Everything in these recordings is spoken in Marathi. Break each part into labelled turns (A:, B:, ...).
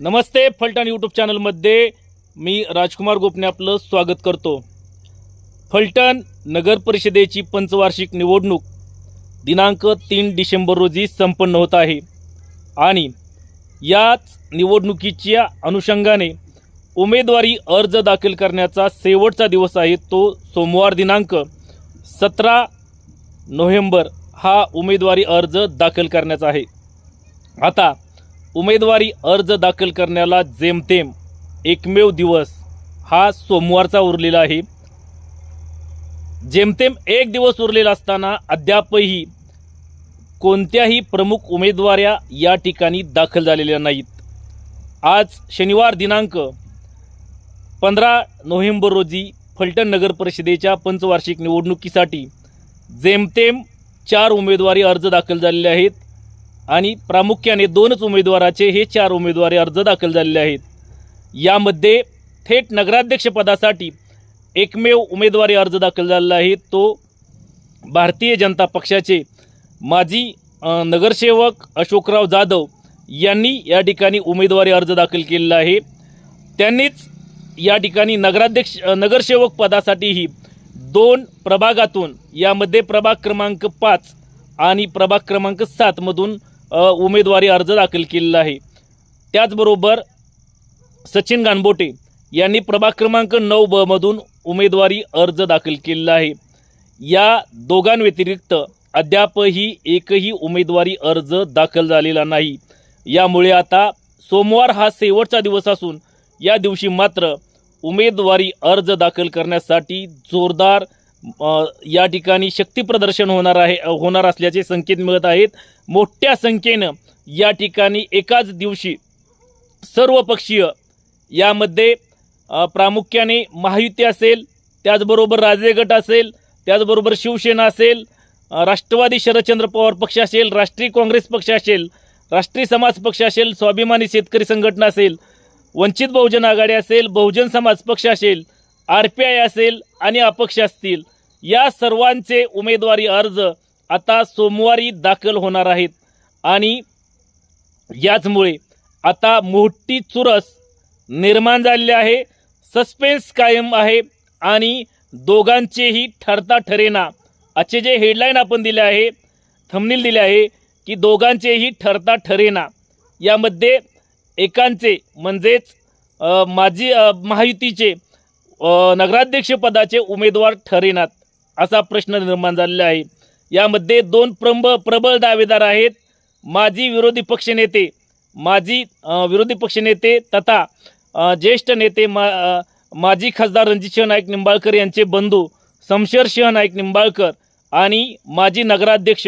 A: नमस्ते फलटण यूट्यूब चॅनलमध्ये मी राजकुमार गोपने आपलं स्वागत करतो. फलटण नगर परिषदेची पंचवार्षिक निवडणूक दिनांक तीन डिसेंबर रोजी संपन्न होत आहे. आणि याच निवडणुकीच्या अनुषंगाने उमेदवारी अर्ज दाखल करण्याचा शेवटचा दिवस आहे. तो सोमवार दिनांक सतरा नोव्हेंबर हा उमेदवारी अर्ज दाखल करण्याचा आहे. आता उमेदवारी अर्ज दाखल करण्याला जेमतेम एकमेव दिवस हा सोमवारचा उरलेला आहे. जेमतेम एक दिवस उरलेला असताना अद्यापही कोणत्याही प्रमुख उमेदवाऱ्या या ठिकाणी दाखल झालेल्या नाहीत. आज शनिवार दिनांक पंधरा नोव्हेंबर रोजी फलटण नगर परिषदेच्या पंचवार्षिक निवडणुकीसाठी जेमतेम चार उमेदवारी अर्ज दाखल झालेले आहेत. आणि प्रामुख्याने दोनच उमेदवाराचे हे चार उमेदवारी अर्ज दाखल झालेले आहेत. यामध्ये थेट नगराध्यक्षपदासाठी एकमेव उमेदवारी अर्ज दाखल झालेला आहे. तो भारतीय जनता पक्षाचे माजी नगरसेवक अशोकराव जाधव यांनी या ठिकाणी उमेदवारी अर्ज दाखल केलेला आहे. त्यांनीच या ठिकाणी नगराध्यक्ष नगरसेवक पदासाठीही दोन प्रभागातून यामध्ये प्रभाग क्रमांक पाच आणि प्रभाग क्रमांक सातमधून उमेदवारी अर्ज दाखल केलेला आहे. त्याचबरोबर सचिन गानबोटे यांनी प्रभाग क्रमांक नऊ ब मधून उमेदवारी अर्ज दाखल केलेला आहे. या दोघांव्यतिरिक्त अद्यापही एकही उमेदवारी अर्ज दाखल झालेला नाही. यामुळे आता सोमवार हा शेवटचा दिवस असून या दिवशी मात्र उमेदवारी अर्ज दाखल करण्यासाठी जोरदार या ठिकाणी शक्तीप्रदर्शन होणार आहे होणार असल्याचे संकेत मिळत आहेत. मोठ्या संख्येनं या ठिकाणी एकाच दिवशी सर्व पक्षीय यामध्ये प्रामुख्याने महायुती असेल त्याचबरोबर राजे गट असेल त्याचबरोबर शिवसेना असेल राष्ट्रवादी शरदचंद्र पवार पक्ष असेल राष्ट्रीय काँग्रेस पक्ष असेल राष्ट्रीय समाज पक्ष असेल स्वाभिमानी शेतकरी संघटना असेल वंचित बहुजन आघाडी असेल बहुजन समाज पक्ष असेल आर पी आय असेल आणि अपक्ष असतील. या सर्वांचे उमेदवारी अर्ज आता सोमवारी दाखल होणार आहेत. आणि याचमुळे आता मोठी चुरस निर्माण झालेली आहे सस्पेन्स कायम आहे आणि दोघांचेही ठरता ठरेना. असे जे हेडलाईन आपण दिले आहे थंबनील दिले आहे की दोघांचेही ठरता ठरेना. यामध्ये एकांचे म्हणजेच माजी महायुतीचे नगराध्यक्षपदाचे उमेदवार ठरेनात. असा प्रश्न निर्माण झालेला आहे. यामध्ये दोन प्रंब प्रबळ दावेदार आहेत. माजी विरोधी पक्षनेते माजी विरोधी पक्षनेते तथा ज्येष्ठ नेते मा माजी खासदार रणजितसिंह नाईक निंबाळकर यांचे बंधू शमशेरसिंह नाईक निंबाळकर आणि माजी नगराध्यक्ष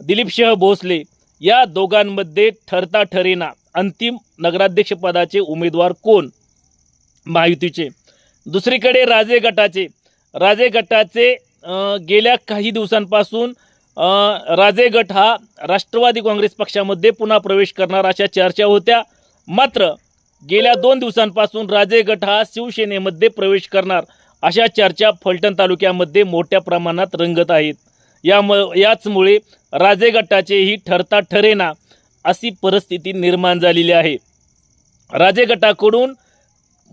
A: दिलीपसिंह भोसले या दोघांमध्ये ठरता ठरेना अंतिम नगराध्यक्षपदाचे उमेदवार कोण? महायुतीचे. दुसरीकडे राजे गटाचे. राजे गटाचे गेल्या काही दिवसांपासून राजे गट हा राष्ट्रवादी काँग्रेस पक्षामध्ये पुन्हा प्रवेश करणार अशा चर्चा होत्या. मात्र गेल्या दोन दिवसांपासून राजे गट हा शिवसेनेमध्ये प्रवेश करणार अशा चर्चा फलटण तालुक्यामध्ये मोठ्या प्रमाणात रंगत आहेत. याम याचमुळे राजे गटाचेही ठरता ठरेना अशी परिस्थिती निर्माण झालेली आहे. राजे गटाकडून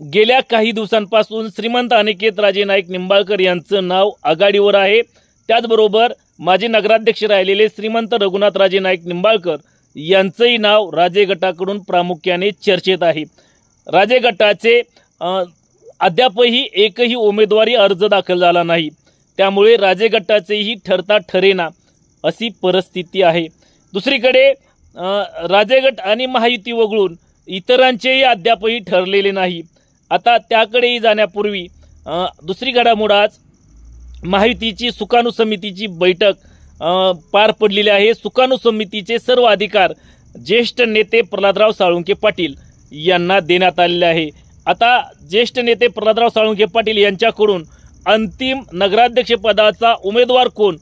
A: गेल्या काही दिवसांपासून श्रीमंत अनिकेत राजे नाईक निंबाळकर यांचं नाव आघाडीवर आहे. त्याचबरोबर माजी नगराध्यक्ष राहिलेले श्रीमंत रघुनाथ राजे नाईक निंबाळकर यांचंही नाव राजे गटाकडून प्रामुख्याने चर्चेत आहे. राजे गटाचे अद्यापही एकही उमेदवारी अर्ज दाखल झाला नाही. त्यामुळे राजे गटाचेही ठरता ठरेना अशी परिस्थिती आहे. दुसरीकडे राजे गट आणि महायुती वगळून इतरांचेही अद्यापही ठरलेले नाही. आता त्याकडेही जाण्यापूर्वी दुसरी घडामोड आज महायुतीची सुकाणू समितीची बैठक पार पडलेली आहे. सुकाणू समितीचे सर्व अधिकार ज्येष्ठ नेते प्रल्हादराव साळुंके पाटील यांना देण्यात आलेले आहे. आता ज्येष्ठ नेते प्रल्हादराव साळुंके पाटील यांच्याकडून अंतिम नगराध्यक्षपदाचा उमेदवार कोण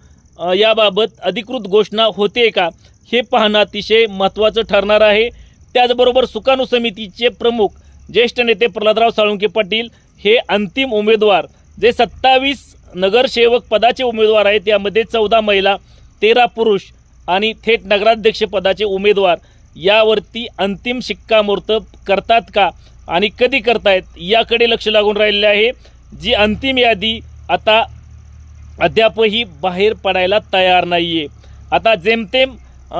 A: याबाबत अधिकृत घोषणा होते का हे पाहणं अतिशय महत्त्वाचं ठरणार आहे. त्याचबरोबर सुकाणू समितीचे प्रमुख ज्येष्ठ नेते प्रल्हादराव साळुंके पाटील हे अंतिम उमेदवार जे सत्तावीस नगरसेवक पदाचे उमेदवार आहेत यामध्ये चौदा महिला तेरा पुरुष आणि थेट नगराध्यक्ष पदाचे उमेदवार यावरती अंतिम शिक्कामोर्तब करतात का आणि कधी करतायत याकडे लक्ष लागून राहिलेले आहे. जी अंतिम यादी आता अद्यापही बाहेर पडायला तयार नाही आहे आता जेमतेम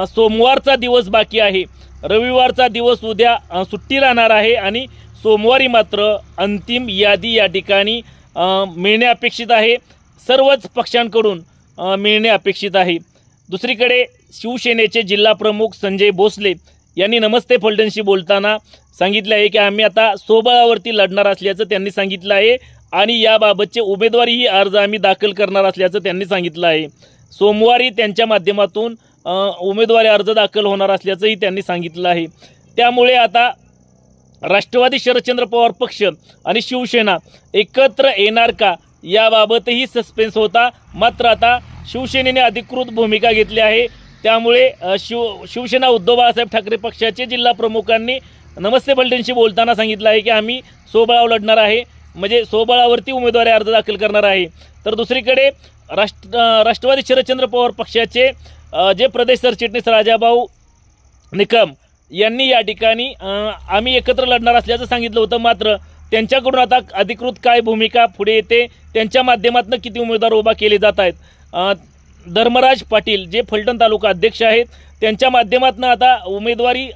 A: सोमवारचा दिवस बाकी आहे. रविवारचा दिवस उद्या सुट्टी राहणार आहे आणि सोमवारी मात्र अंतिम यादी या ठिकाणी मिळणे अपेक्षित आहे. सर्वच पक्षांकडून मिळणे अपेक्षित आहे. दुसरीकडे शिवसेनेचे जिल्हा प्रमुख संजय भोसले यांनी नमस्ते फलटणशी बोलताना सांगितले आहे की आम्ही आता सोबळावरती लढणार असल्याचं त्यांनी सांगितलं आहे आणि याबाबतचे उमेदवारीही अर्ज आम्ही दाखल करणार असल्याचं त्यांनी सांगितलं आहे. सोमवारी त्यांच्या माध्यमातून उमेदवारी अर्ज दाखल होणार असल्याचंही त्यांनी सांगितलं आहे. त्यामुळे आता राष्ट्रवादी शरदचंद्र पवार पक्ष आणि शिवसेना एकत्र येणार का याबाबतही सस्पेन्स होता. मात्र आता शिवसेनेने अधिकृत भूमिका घेतली आहे. त्यामुळे शिव शिवसेना उद्धव बाळासाहेब ठाकरे पक्षाचे जिल्हा प्रमुखांनी नमस्ते फलटणशी बोलताना सांगितलं आहे की आम्ही सोबळा लढणार आहे. म्हणजे सोबळावरती उमेदवारी अर्ज दाखल करणार आहे. तर दुसरीकडे राष्ट्र राष्ट्रवादी शरदचंद्र पवार पक्षाचे जे प्रदेश सरचिटणीस राजाभाऊ निकम यांनी या ठिकाणी आम्ही एकत्र लढणार असल्याचं सांगितलं होतं मात्र त्यांच्याकडून आता अधिकृत काय भूमिका पुढे येते त्यांच्या माध्यमातून किती उमेदवार उभा केले जात आहेत? धर्मराज पाटील जे फलटण तालुका अध्यक्ष आहेत त्यांच्या माध्यमातून आता उमेदवारी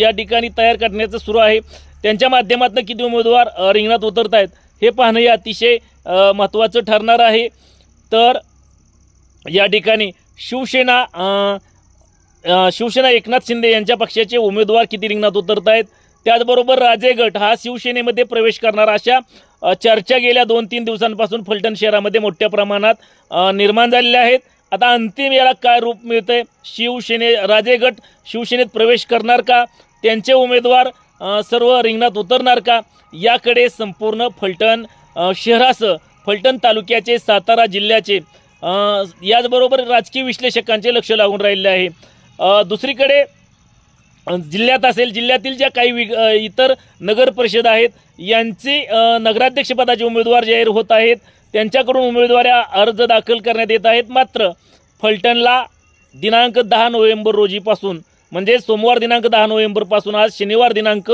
A: या ठिकाणी तयार करण्याचं सुरू आहे. त्यांच्या माध्यमातून किती उमेदवार रिंगणात उतरत आहेत हे पाहणं हे अतिशय महत्त्वाचं ठरणार आहे. तर या ठिकाणी शिवसेना शिवसेना एकनाथ शिंदे यांच्या पक्षाचे उमेदवार किती रिंगणात उतरत आहेत त्याचबरोबर राजे गट हा शिवसेनेमध्ये प्रवेश करणार अशा चर्चा गेल्या दोन तीन दिवसांपासून फलटण शहरामध्ये मोठ्या प्रमाणात निर्माण झालेल्या आहेत. आता अंतिम याला काय रूप मिळतंय? शिवसेने राजे गट शिवसेनेत प्रवेश करणार का? त्यांचे उमेदवार सर्व रिंगणात उतरणार का? याकडे संपूर्ण फलटण शहरासह फलटण तालुक्याचे सातारा जिल्ह्याचे याचबरोबर राजकीय विश्लेषकांचे लक्ष लागून राहिले आहे. दुसरीकडे जिल्ह्यात असेल जिल्ह्यातील ज्या काही विग इतर नगर परिषद आहेत यांचे नगराध्यक्षपदाचे उमेदवार जाहीर होत आहेत. त्यांच्याकडून उमेदवाऱ्या अर्ज दाखल करण्यात येत आहेत. मात्र फलटणला दिनांक दहा नोव्हेंबर रोजीपासून म्हणजे सोमवार दिनांक दहा नोव्हेंबरपासून आज शनिवार दिनांक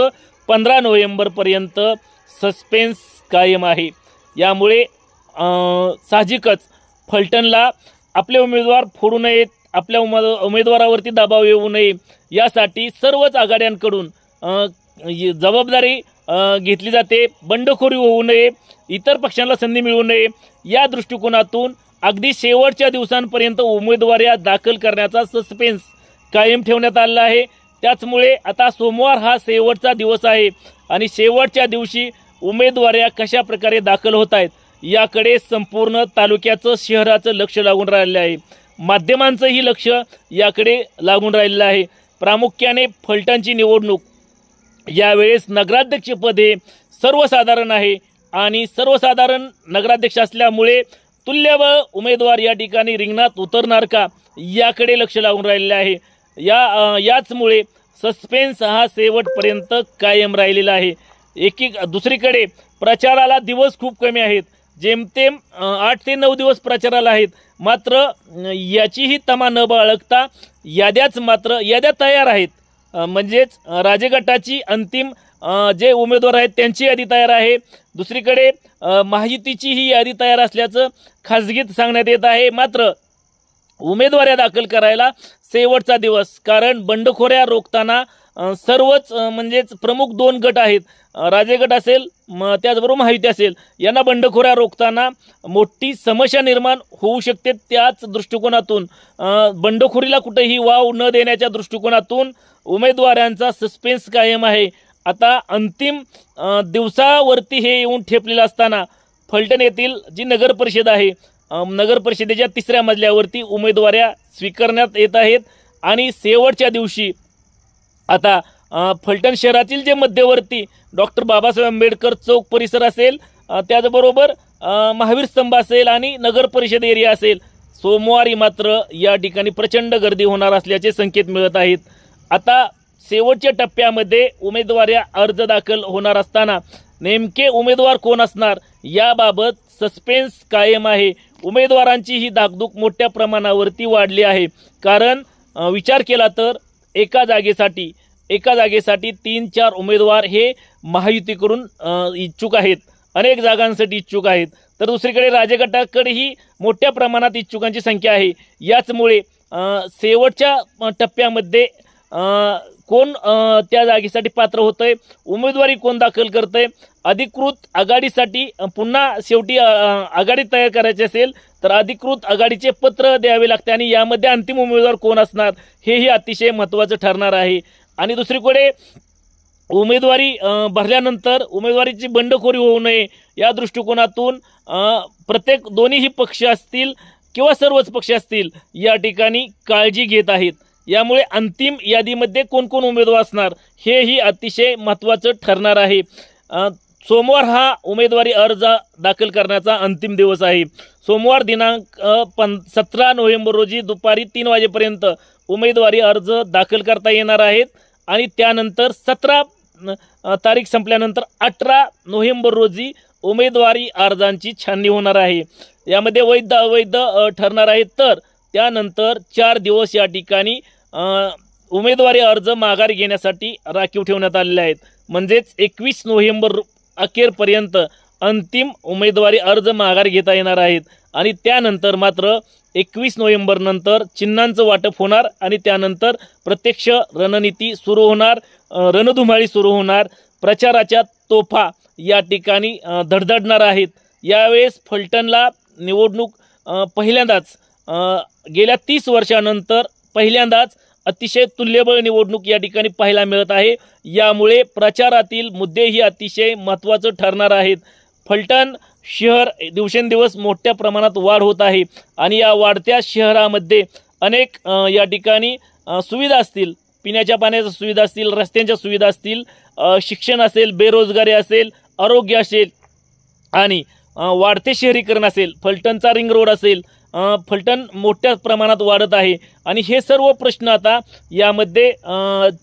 A: पंधरा नोव्हेंबरपर्यंत सस्पेन्स कायम आहे. यामुळे साहजिकच फलटणला आपले उमेदवार फोडू नयेत आपल्या उमेद उमेदवारावरती दबाव येऊ नये यासाठी सर्वच आघाड्यांकडून जबाबदारी घेतली जाते. बंडखोरी होऊ नये इतर पक्षांना संधी मिळू नये. या दृष्टिकोनातून अगदी शेवटच्या दिवसांपर्यंत उमेदवाऱ्या दाखल करण्याचा सस्पेन्स कायम ठेवण्यात आलेला आहे. त्याचमुळे आता सोमवार हा शेवटचा दिवस आहे आणि शेवटच्या दिवशी उमेदवाऱ्या कशा प्रकारे दाखल होत आहेत याकडे संपूर्ण तालुक्याचं शहराचं लक्ष लागून राहिलं आहे. माध्यमांचंही लक्ष याकडे लागून राहिलेलं आहे. प्रामुख्याने फलटणची निवडणूक यावेळेस नगराध्यक्षपद हे सर्वसाधारण आहे आणि सर्वसाधारण नगराध्यक्ष असल्यामुळे तुल्यबळ उमेदवार या ठिकाणी रिंगणात उतरणार का याकडे लक्ष लागून राहिलेले आहे. या याचमुळे सस्पेन्स हा शेवटपर्यंत कायम राहिलेला आहे. एकीक दुसरीकडे प्रचाराला दिवस खूप कमी आहेत. जेमतेम आठ ते नऊ दिवस प्रचाराला आहेत. मात्र याचीही तमा न बाळगता याद्याच मात्र याद्या तयार आहेत. म्हणजेच राजगटाची अंतिम जे उमेदवार आहेत त्यांची यादी तयार आहे. दुसरीकडे महायुतीची ही यादी तयार असल्याचं खाजगीत सांगण्यात येत आहे. मात्र उमेदवाऱ्या दाखल करायला शेवटचा दिवस. कारण बंडखोऱ्या रोखताना सर्वच म्हणजेच प्रमुख दोन गट आहेत. राजे गट असेल म त्याचबरोबर माहिती असेल. यांना बंडखोऱ्या रोखताना मोठी समस्या निर्माण होऊ शकते त्याच दृष्टिकोनातून. बंडखोरीला कुठेही वाव न देण्याच्या दृष्टिकोनातून उमेदवारांचा सस्पेन्स कायम आहे. आता अंतिम दिवसावरती हे येऊन ठेपलेलं असताना फलटण येथील जी नगर परिषद आहे नगर परिषदेच्या तिसऱ्या मजल्यावरती उमेदवाऱ्या स्वीकारण्यात येत आहेत. आणि शेवटच्या दिवशी आता फलटण शहरातील जे मध्यवर्ती डॉक्टर बाबासाहेब आंबेडकर चौक परिसर असेल त्याचबरोबर महावीर स्तंभ असेल आणि नगर परिषद एरिया असेल सोमवारी मात्र या ठिकाणी प्रचंड गर्दी होणार असल्याचे संकेत मिळत आहेत. आता शेवटच्या टप्प्यामध्ये उमेदवाऱ्या अर्ज दाखल होणार असताना नेमके उमेदवार कोण असणार याबाबत सस्पेन्स कायम आहे. उमेदवारांची ही दागदूक मोठ्या प्रमाणावरती वाढली आहे. कारण विचार केला तर एका जागेसाठी एका जागेसाठी तीन चार उमेदवार हे महायुतीकडून इच्छुक आहेत. अनेक जागांसाठी इच्छुक आहेत. तर दुसरीकडे राजगटाकडेही मोठ्या प्रमाणात इच्छुकांची संख्या आहे. याचमुळे शेवटच्या टप्प्यामध्ये कोण त्या जागेसाठी पात्र होतंय? उमेदवारी कोण दाखल करतंय? अधिकृत आघाडीसाठी पुन्हा शेवटी आघाडी तयार करायची असेल तर अधिकृत आघाडीचे पत्र द्यावे लागते आणि यामध्ये अंतिम उमेदवार कोण असणार हेही अतिशय महत्त्वाचं ठरणार आहे. आणि दुसरीकडे उमेदवारी भरल्यानंतर उमेदवारीची बंडखोरी होऊ नये या दृष्टिकोनातून प्रत्येक दोन्हीही पक्ष असतील किंवा सर्वच पक्ष असतील या ठिकाणी काळजी घेत आहेत. यामुळे अंतिम यादीमध्ये कोण कोण उमेदवार असणार हेही अतिशय महत्त्वाचं ठरणार आहे. सोमवार हा उमेदवारी अर्ज दाखल करण्याचा अंतिम दिवस आहे. सोमवार दिनांक पं सतरा नोव्हेंबर रोजी दुपारी तीन वाजेपर्यंत उमेदवारी अर्ज दाखल करता येणार आहेत आणि त्यानंतर सतरा तारीख संपल्यानंतर अठरा नोव्हेंबर रोजी उमेदवारी अर्जांची छाननी होणार आहे. यामध्ये वैध अवैध ठरणार आहेत तर त्यानंतर चार दिवस या ठिकाणी उमेदवारी अर्ज माघार घेण्यासाठी राखीव ठेवण्यात आलेले आहेत. म्हणजेच एकवीस नोव्हेंबर अखेरपर्यंत अंतिम उमेदवारी अर्ज माघार घेता येणार आहेत. आणि त्यानंतर मात्र एकवीस नोव्हेंबरनंतर चिन्हांचं वाटप होणार आणि त्यानंतर प्रत्यक्ष रणनीती सुरू होणार रणधुमाळी सुरू होणार प्रचाराच्या तोफा या ठिकाणी धडधडणार आहेत. यावेळेस फलटणला निवडणूक पहिल्यांदाच गेल्या तीस वर्षानंतर पहिल्यांदाच अतिशय तुल्यबळ निवडणूक या ठिकाणी पाहायला मिळत आहे. यामुळे प्रचारातील मुद्देही अतिशय महत्त्वाचं ठरणार आहेत. फलटण शहर दिवसेंदिवस मोठ्या प्रमाणात वाढ होत आहे आणि या वाढत्या शहरामध्ये अनेक या ठिकाणी सुविधा असतील. पिण्याच्या पाण्याच्या सुविधा असतील रस्त्यांच्या सुविधा असतील शिक्षण असेल बेरोजगारी असेल आरोग्य असेल आणि वाढते शहरीकरण असेल फलटणचा रिंग रोड असेल फलटण मोठ्या प्रमाणात वाढत आहे. आणि हे सर्व प्रश्न आता यामध्ये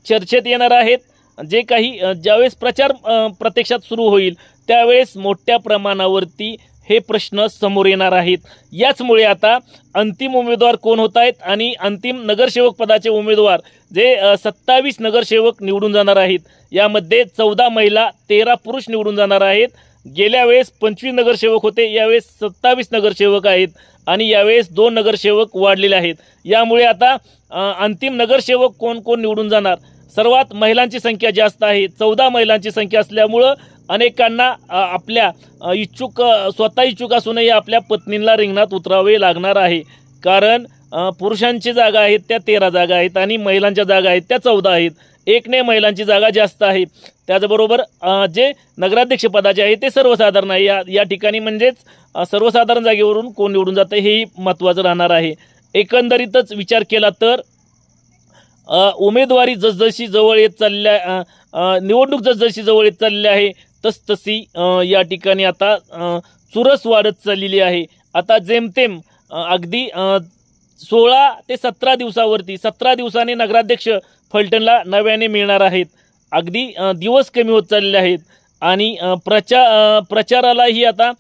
A: चर्चेत येणार आहेत. जे काही ज्यावेळेस प्रचार प्रत्यक्षात सुरू होईल त्यावेळेस मोठ्या प्रमाणावरती हे प्रश्न समोर येणार आहेत. याचमुळे आता अंतिम उमेदवार कोण होत आहेत आणि अंतिम नगरसेवक पदाचे उमेदवार जे सत्तावीस नगरसेवक निवडून जाणार आहेत. यामध्ये चौदा महिला तेरा पुरुष निवडून जाणार आहेत. गेल्या वेळेस पंचवीस नगरसेवक होते यावेळेस सत्तावीस नगरसेवक आहेत आणि यावेळेस दोन नगरसेवक वाढलेले आहेत. यामुळे आता अंतिम नगरसेवक कोण कोण निवडून जाणार? सर्वात महिलांची संख्या जास्त आहे. चौदा महिलांची संख्या असल्यामुळं अनेकांना आपल्या इच्छुक स्वतः इच्छुक असूनही आपल्या पत्नींना रिंगणात उतरावे लागणार आहे. कारण पुरुषांची जागा आहेत त्या तेरा जागा आहेत आणि महिलांच्या जागा आहेत त्या चौदा आहेत. एकने महिलांची जागा जास्त आहे. त्याचबरोबर जे नगराध्यक्षपदाचे आहे ते सर्वसाधारण आहे. या या ठिकाणी म्हणजेच सर्वसाधारण जागेवरून कोण निवडून जातं हेही महत्त्वाचं राहणार आहे. एकंदरीतच विचार केला तर उमेदवारी जसजशी जवळ येत चालल्या निवडणूक जसजशी जवळ येत चालली आहे तसतशी या ठिकाणी आता चुरस वाढत चाललेली आहे. आता जेमतेम अगदी सोळा ते सतरा दिवसावरती सतरा दिवसांनी नगराध्यक्ष फलटणला नव्याने मिळणार आहेत. अगदी दिवस कमी होत चाललेले आहेत. आणि प्रचा प्रचारालाही आता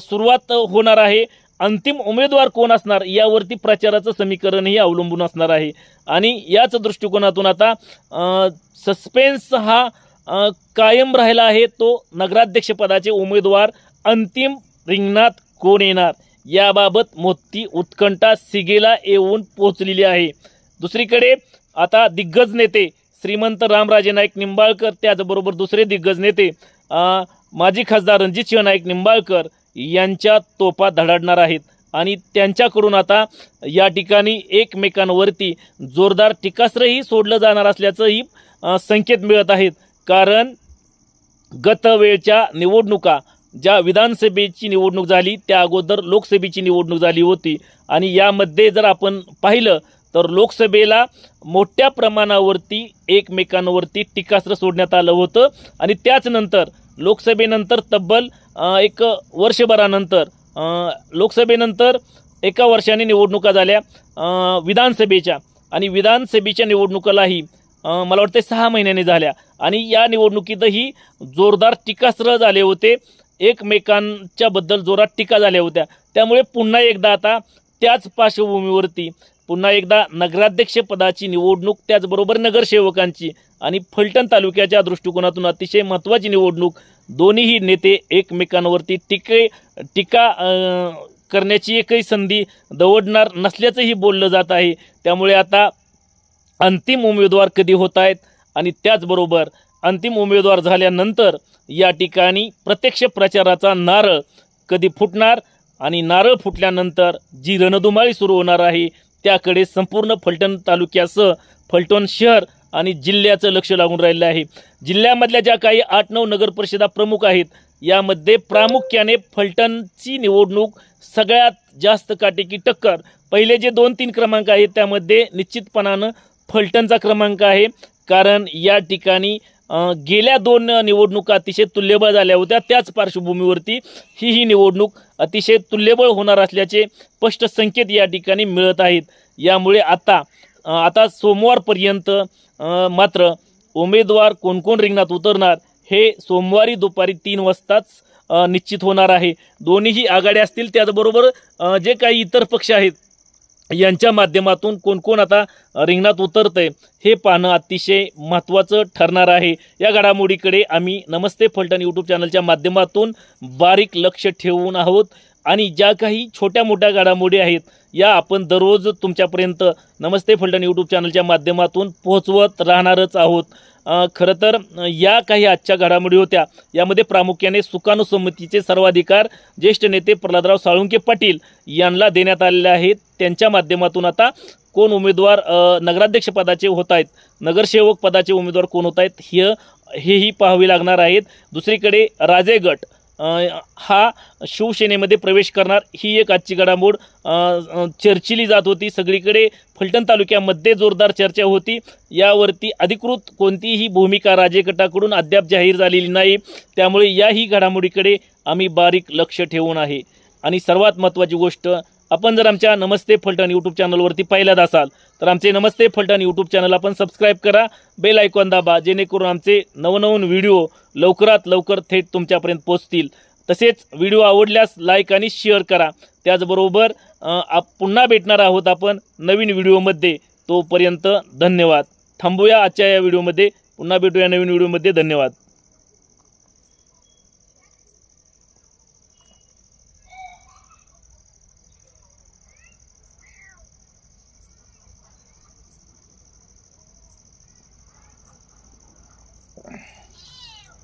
A: सुरुवात होणार आहे. अंतिम उमेदवार कोण असणार यावरती प्रचाराचं समीकरणही अवलंबून असणार आहे. आणि याच दृष्टिकोनातून आता सस्पेन्स हा कायम राहिला आहे. तो नगराध्यक्षपदाचे उमेदवार अंतिम रिंगणात कोण येणार? याबाबत मोठी उत्कंठा सिगेला येऊन पोहोचलेली आहे. दुसरीकडे आता दिग्गज नेते श्रीमंत रामराजे नाईक निंबाळकर त्याचबरोबर दुसरे दिग्गज नेते माजी खासदार रणजित सिंह नाईक निंबाळकर यांच्या तोफा धडाडणार आहेत. आणि त्यांच्याकडून आता या ठिकाणी एकमेकांवरती जोरदार टीकास्त्रही सोडलं जाणार असल्याचंही संकेत मिळत आहेत. कारण गतवेळच्या निवडणुका ज्या विधानसभेची निवडणूक झाली त्या अगोदर लोकसभेची निवडणूक झाली होती. आणि यामध्ये जर आपण पाहिलं तर लोकसभेला मोठ्या प्रमाणावरती एकमेकांवरती टीकास्त्र सोडण्यात आलं होतं. आणि त्याचनंतर लोकसभेनंतर तब्बल एक वर्षभरानंतर लोकसभेनंतर एका वर्षाने निवडणुका झाल्या विधानसभेच्या. आणि विधानसभेच्या निवडणुकालाही मला वाटते सहा महिन्यांनी झाल्या. आणि या निवडणुकीतही जोरदार टीकास्त्र झाले होते. एकमेकांच्याबद्दल जोरात टीका झाल्या होत्या. त्यामुळे पुन्हा एकदा आता त्याच पार्श्वभूमीवरती पुन्हा एकदा नगराध्यक्ष पदाची निवडणूक त्याचबरोबर नगरसेवकांची आणि फलटण तालुक्याच्या दृष्टिकोनातून अतिशय महत्त्वाची निवडणूक. दोन्हीही नेते एकमेकांवरती टीके टीका करण्याची एकही संधी दवडणार नसल्याचंही बोललं जात आहे. त्यामुळे आता अंतिम उमेदवार कधी होत आहेत आणि त्याचबरोबर अंतिम उमेदवार झाल्यानंतर या ठिकाणी प्रत्यक्ष प्रचाराचा नारळ कधी फुटणार आणि नारळ फुटल्यानंतर जी रणधुमाळी सुरू होणार आहे त्याकडे संपूर्ण फलटण तालुक्यासह फलटण शहर आणि जिल्ह्याचं लक्ष लागून राहिलं आहे. जिल्ह्यामधल्या ज्या काही आठ नऊ नगर परिषदा प्रमुख आहेत यामध्ये प्रामुख्याने फलटणची निवडणूक सगळ्यात जास्त काटेकी टक्कर. पहिले जे दोन तीन क्रमांक आहेत त्यामध्ये निश्चितपणानं फलटणचा क्रमांक आहे कारण या ठिकाणी गेल्या दोन निवडणुका अतिशय तुल्यबळ झाल्या होत्या. त्याच पार्श्वभूमीवरती ही ही निवडणूक अतिशय तुल्यबळ होणार असल्याचे स्पष्ट संकेत या ठिकाणी मिळत आहेत. यामुळे आता आता सोमवारपर्यंत मात्र उमेदवार कोण कोण रिंगणात उतरणार हे सोमवारी दुपारी तीन वाजताच निश्चित होणार आहे. दोन्हीही आघाड्या असतील त्याचबरोबर जे काही इतर पक्ष आहेत यांच्या माध्यमातून कोण कोण आता रिंगणात उतरतंय हे पाहणं अतिशय महत्त्वाचं ठरणार आहे. या घडामोडीकडे आम्ही नमस्ते फलटण यूट्यूब चॅनलच्या माध्यमातून बारीक लक्ष ठेवून आहोत. आणि ज्या काही छोट्या मोठ्या घडामोडी आहेत या आपण दररोज तुमच्यापर्यंत नमस्ते फलटण यूट्यूब चॅनलच्या माध्यमातून पोहोचवत राहणारच आहोत. खरं तर या काही आजच्या घडामोडी होत्या यामध्ये प्रामुख्याने सुकानुसंमतीचे सर्वाधिकार ज्येष्ठ नेते प्रल्हादराव साळुंके पाटील यांना देण्यात आलेले आहेत. त्यांच्या माध्यमातून आता कोण उमेदवार नगराध्यक्षपदाचे नगराध्यक्ष पदाचे होत आहेत नगरसेवक पदाचे उमेदवार कोण होत आहेत हे हेही पाहावे लागणार आहेत. दुसरीकडे राजे गट हा शिवसेनेमध्ये प्रवेश करणार. ही एक आजची घडामोड. चर्चिली जात होती. सगळीकडे फलटण तालुक्यामध्ये जोरदार चर्चा होती. यावरती अधिकृत कोणतीही भूमिका राजेगटाकडून अद्याप जाहीर झालेली नाही. त्यामुळे याही घडामोडीकडे आम्ही बारीक लक्ष ठेवून आहे. आणि सर्वात महत्त्वाची गोष्ट आपण जर आमच्या नमस्ते फलटण यूट्यूब चॅनलवरती पाहिल्यात असाल तर आमचे नमस्ते फलटण यूट्यूब चॅनल आपण सबस्क्राईब करा बेल आयकॉन दाबा जेणेकरून आमचे नवनवीन व्हिडिओ लवकरात लवकर थेट तुमच्यापर्यंत पोचतील तसेच व्हिडिओ आवडल्यास लाईक आणि शेअर करा. त्याचबरोबर आप पुन्हा भेटणार आहोत आपण नवीन व्हिडिओमध्ये तोपर्यंत धन्यवाद. थांबूया आजच्या या व्हिडिओमध्ये पुन्हा भेटूया नवीन व्हिडिओमध्ये धन्यवाद.